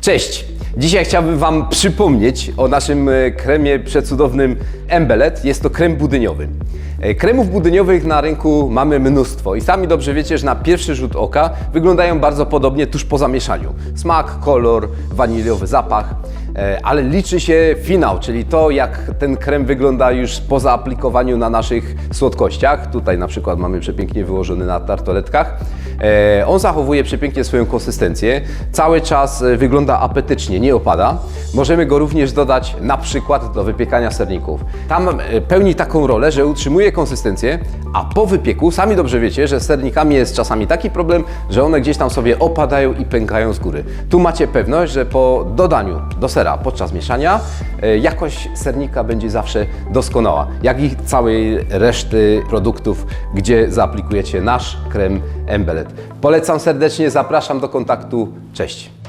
Cześć! Dzisiaj chciałbym Wam przypomnieć o naszym e, kremie przecudownym Embelet. Jest to krem budyniowy. E, Kremów budyniowych na rynku mamy mnóstwo i sami dobrze wiecie, że na pierwszy rzut oka wyglądają bardzo podobnie tuż po zamieszaniu. Smak, kolor, waniliowy zapach, e, ale liczy się finał, czyli to jak ten krem wygląda już po zaaplikowaniu na naszych słodkościach. Tutaj na przykład mamy przepięknie wyłożony na tartoletkach. E, On zachowuje przepięknie swoją konsystencję. Cały czas e, wygląda apetycznie, nie opada. Możemy go również dodać na przykład do wypiekania serników. Tam e, pełni taką rolę, że utrzymuje konsystencję, a po wypieku sami dobrze wiecie, że z sernikami jest czasami taki problem, że one gdzieś tam sobie opadają i pękają z góry. Tu macie pewność, że po dodaniu do sera podczas mieszania jakość sernika będzie zawsze doskonała, jak i całej reszty produktów, gdzie zaaplikujecie nasz krem Embelet. Polecam serdecznie, zapraszam do kontaktu. Cześć!